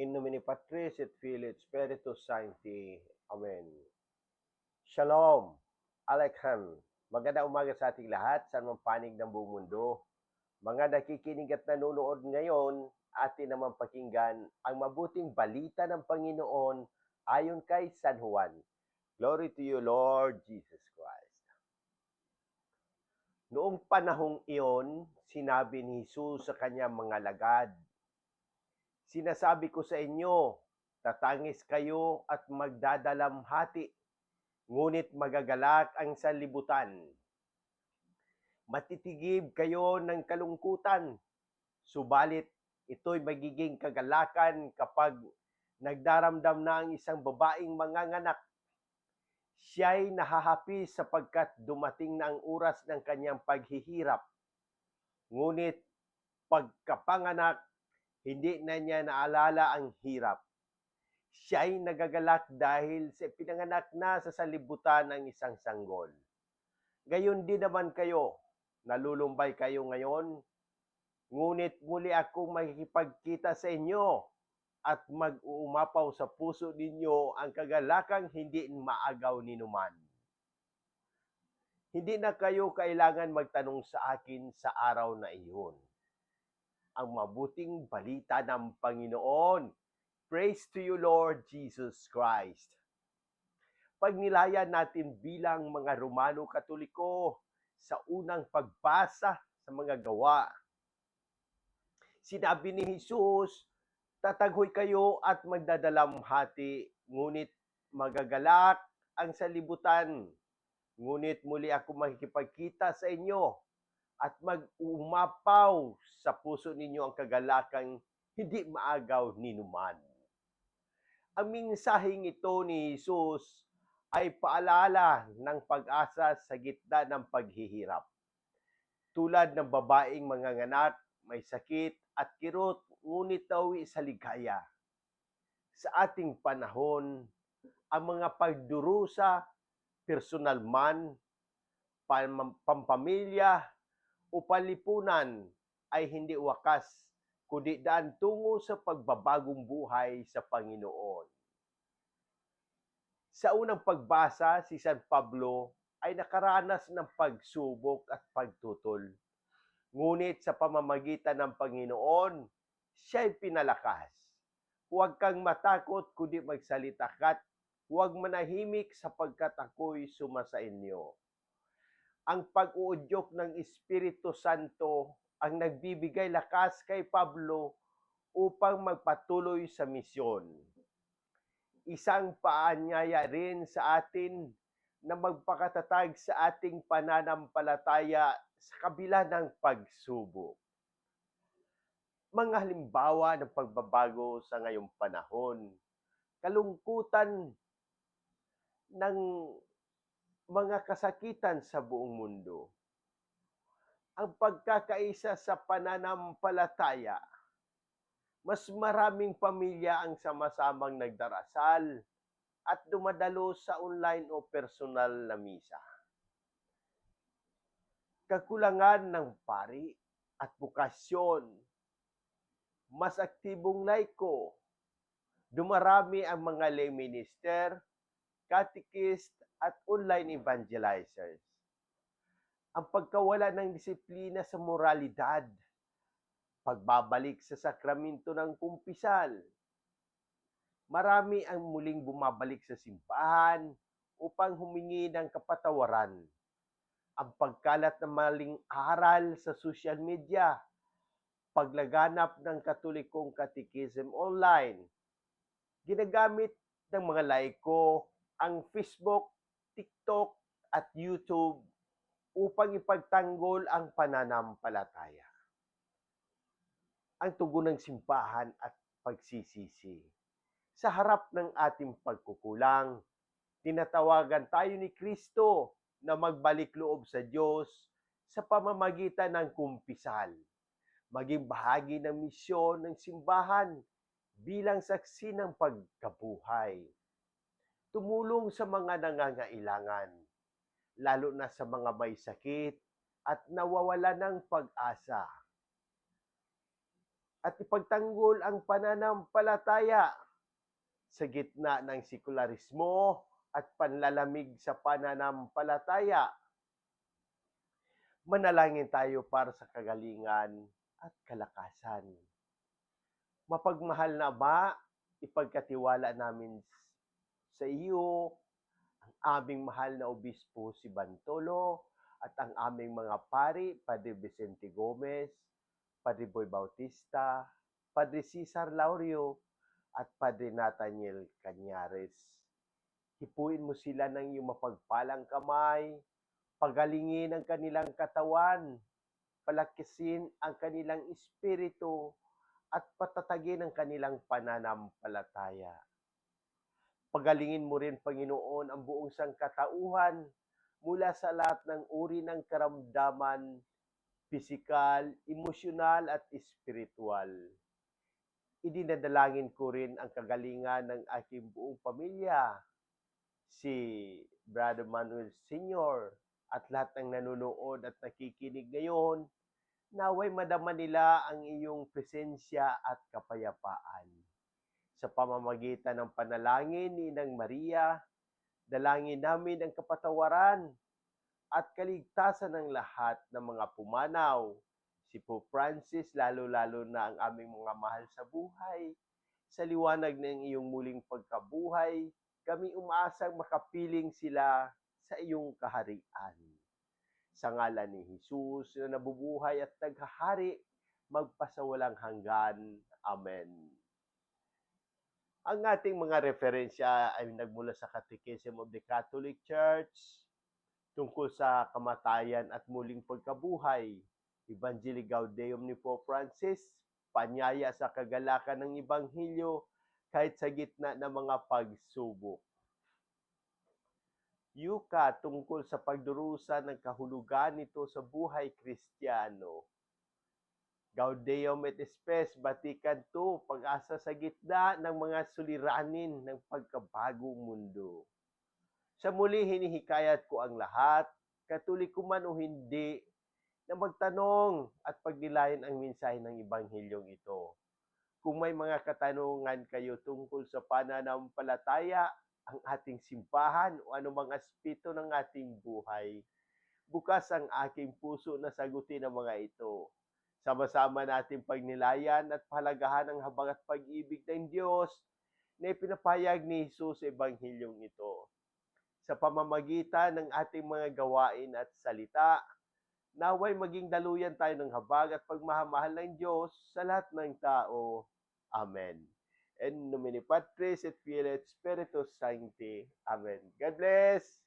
In nomine Patris et Filii et Spiritus Sancti. Amen. Shalom. Alekham. Maganda umaga sa ating lahat sa anumang panig ng buong mundo. Mga nakikinig at nanonood ngayon, atin naman pakinggan ang mabuting balita ng Panginoon ayon kay San Juan. Glory to you, Lord Jesus Christ. Noong panahong iyon, sinabi ni Jesus sa kanyang mga lagad, Sinasabi ko sa inyo, tatangis kayo at magdadalamhati, ngunit magagalak ang sanlibutan. Matitigib kayo ng kalungkutan, subalit ito'y magiging kagalakan kapag nagdaramdam na ang isang babaeng manganganak. Siya'y nahahapi sapagkat dumating na ang oras ng kanyang paghihirap. Ngunit pagkapanganak, hindi na niya naalala ang hirap. Siya'y nagagalak dahil sa pinanganak na sa salibutan ng isang sanggol. Gayon din naman kayo, nalulumbay kayo ngayon, ngunit muli akong makikipagkita sa inyo at mag-uumapaw sa puso ninyo ang kagalakang hindi maagaw ni numan. Hindi na kayo kailangan magtanong sa akin sa araw na iyon ang mabuting balita ng Panginoon. Praise to you, Lord Jesus Christ. Pagnilayan natin bilang mga Romano Katoliko sa unang pagbasa sa mga gawa. Sinabi ni Jesus, tataghoy kayo at magdadalamhati, ngunit magagalak ang salibutan. Ngunit muli ako makikipagkita sa inyo at mag-umapaw sa puso ninyo ang kagalakang hindi maagaw ni numan. Ang mensaheng ito ni Jesus ay paalala ng pag-asa sa gitna ng paghihirap. Tulad ng babaeng manganganak, may sakit at kirot, ngunit tawi sa ligaya. Sa ating panahon, ang mga pagdurusa, personal man, pam- pampamilya, o ay hindi wakas, kundi daan tungo sa pagbabagong buhay sa Panginoon. Sa unang pagbasa, si San Pablo ay nakaranas ng pagsubok at pagtutol. Ngunit sa pamamagitan ng Panginoon, siya'y pinalakas. Huwag kang matakot, kundi magsalita ka't huwag manahimik sapagkat ako'y sumasa inyo ang pag-uudyok ng Espiritu Santo ang nagbibigay lakas kay Pablo upang magpatuloy sa misyon. Isang paanyaya rin sa atin na magpakatatag sa ating pananampalataya sa kabila ng pagsubok. Mga halimbawa ng pagbabago sa ngayong panahon, kalungkutan ng mga kasakitan sa buong mundo. Ang pagkakaisa sa pananampalataya, mas maraming pamilya ang sama-samang nagdarasal at dumadalo sa online o personal na misa. Kakulangan ng pari at bukasyon, mas aktibong laiko, dumarami ang mga lay minister, catechist at online evangelizers. Ang pagkawala ng disiplina sa moralidad, pagbabalik sa sakramento ng kumpisal. Marami ang muling bumabalik sa simbahan upang humingi ng kapatawaran. Ang pagkalat ng maling aral sa social media, paglaganap ng katolikong catechism online, ginagamit ng mga laiko ang Facebook TikTok at YouTube upang ipagtanggol ang pananampalataya. Ang tugon ng simbahan at pagsisisi. Sa harap ng ating pagkukulang, tinatawagan tayo ni Kristo na magbalik loob sa Diyos sa pamamagitan ng kumpisal. Maging bahagi ng misyon ng simbahan bilang saksi ng pagkabuhay tumulong sa mga nangangailangan, lalo na sa mga may sakit at nawawala ng pag-asa. at ipagtanggol ang pananampalataya sa gitna ng sekularismo at panlalamig sa pananampalataya. Manalangin tayo para sa kagalingan at kalakasan. Mapagmahal na Ama, ipagkatiwala namin sa iyo ang aming mahal na obispo si Bantolo at ang aming mga pari, Padre Vicente Gomez, Padre Boy Bautista, Padre Cesar Laurio, at Padre Nathaniel Cañares. Hipuin mo sila ng iyong mapagpalang kamay, pagalingin ang kanilang katawan, palakisin ang kanilang espiritu, at patatagin ang kanilang pananampalataya. Pagalingin mo rin, Panginoon, ang buong sangkatauhan mula sa lahat ng uri ng karamdaman, pisikal, emosyonal at espiritual. Idinadalangin ko rin ang kagalingan ng aking buong pamilya, si Brother Manuel Sr. at lahat ng nanonood at nakikinig ngayon, naway madama nila ang iyong presensya at kapayapaan. Sa pamamagitan ng panalangin ni Inang Maria, dalangin namin ang kapatawaran at kaligtasan ng lahat ng mga pumanaw. Si Pope Francis, lalo-lalo na ang aming mga mahal sa buhay. Sa liwanag ng iyong muling pagkabuhay, kami umaasang makapiling sila sa iyong kaharian. Sa ngalan ni Jesus na nabubuhay at naghahari, magpasawalang hanggan. Amen. Ang ating mga referensya ay nagmula sa Catechism of the Catholic Church tungkol sa kamatayan at muling pagkabuhay. Evangelii Gaudium ni Pope Francis, panyaya sa kagalakan ng Ebanghelyo kahit sa gitna ng mga pagsubok. Yuka tungkol sa pagdurusa ng kahulugan nito sa buhay kristyano. Gaudium et Spes, Vatican II, pag-asa sa gitna ng mga suliranin ng pagkabagong mundo. Sa muli, hinihikayat ko ang lahat, katoliko man o hindi, na magtanong at pagnilayan ang mensahe ng Ebanghelyong ito. Kung may mga katanungan kayo tungkol sa pananampalataya, ang ating simbahan o anumang aspeto ng ating buhay, bukas ang aking puso na sagutin ang mga ito. Sama-sama natin pagnilayan at pahalagahan ang habang at pag-ibig ng Diyos na ipinapayag ni Jesus sa Ebanghelyong ito. Sa pamamagitan ng ating mga gawain at salita, naway maging daluyan tayo ng habag at pagmahamahal ng Diyos sa lahat ng tao. Amen. En nomine Patris et Filii et Spiritus Sancti. Amen. God bless!